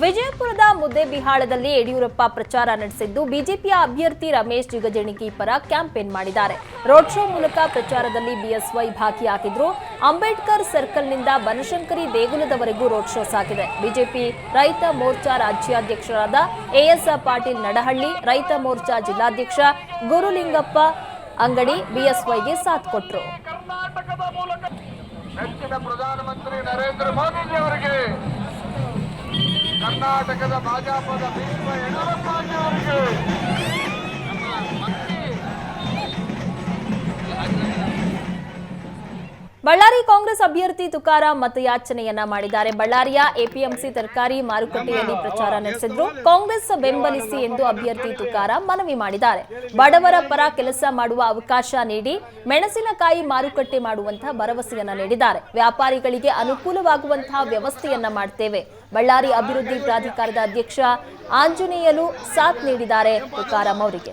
ವಿಜಯಪುರದ ಮುದ್ದೇಬಿಹಾಳದಲ್ಲಿ ಯಡಿಯೂರಪ್ಪ ಪ್ರಚಾರ ನಡೆಸಿದ್ದು ಬಿಜೆಪಿಯ ಅಭ್ಯರ್ಥಿ ರಮೇಶ್ ಜಿಗಜಿಣಗಿ ಪರ ಕ್ಯಾಂಪೇನ್ ಮಾಡಿದ್ದಾರೆ. ರೋಡ್ ಶೋ ಮೂಲಕ ಪ್ರಚಾರದಲ್ಲಿ ಬಿಎಸ್ವೈ ಭಾಗಿಯಾಗಿದ್ರು. ಅಂಬೇಡ್ಕರ್ ಸರ್ಕಲ್ನಿಂದ ಬನಶಂಕರಿ ದೇಗುಲದವರೆಗೂ ರೋಡ್ ಶೋ ಸಾಗಿದೆ. ಬಿಜೆಪಿ ರೈತ ಮೋರ್ಚಾ ರಾಜ್ಯಾಧ್ಯಕ್ಷರಾದ ಎಎಸ್ ಪಾಟೀಲ್ ನಡಹಳ್ಳಿ, ರೈತ ಮೋರ್ಚಾ ಜಿಲ್ಲಾಧ್ಯಕ್ಷ ಗುರುಲಿಂಗಪ್ಪ ಅಂಗಡಿ ಬಿಎಸ್ವೈಗೆ ಸಾಥ್ ಕೊಟ್ಟರು ಕರ್ನಾಟಕದ ಭಾಜಪದ ಯಡಿಯೂರಪ್ಪಾಜಿ ಅವರಿಗೆ. ಬಳ್ಳಾರಿ ಕಾಂಗ್ರೆಸ್ ಅಭ್ಯರ್ಥಿ ತುಕಾರಾಂ ಮತಯಾಚನೆಯನ್ನ ಮಾಡಿದ್ದಾರೆ. ಬಳ್ಳಾರಿಯ ಎಪಿಎಂಸಿ ತರಕಾರಿ ಮಾರುಕಟ್ಟೆಯಲ್ಲಿ ಪ್ರಚಾರ ನಡೆಸಿದ್ರು. ಕಾಂಗ್ರೆಸ್ ಬೆಂಬಲಿಸಿ ಎಂದು ಅಭ್ಯರ್ಥಿ ತುಕಾರ ಮನವಿ ಮಾಡಿದ್ದಾರೆ. ಬಡವರ ಪರ ಕೆಲಸ ಮಾಡುವ ಅವಕಾಶ ನೀಡಿ ಮೆಣಸಿನಕಾಯಿ ಮಾರುಕಟ್ಟೆ ಮಾಡುವಂತಹ ಭರವಸೆಯನ್ನ ನೀಡಿದ್ದಾರೆ. ವ್ಯಾಪಾರಿಗಳಿಗೆ ಅನುಕೂಲವಾಗುವಂತಹ ವ್ಯವಸ್ಥೆಯನ್ನ ಮಾಡ್ತೇವೆ. ಬಳ್ಳಾರಿ ಅಭಿವೃದ್ಧಿ ಪ್ರಾಧಿಕಾರದ ಅಧ್ಯಕ್ಷ ಆಂಜನೇಯಲು ಸಾಥ್ ನೀಡಿದ್ದಾರೆ. ತುಕಾರಾಂ ಅವರಿಗೆ.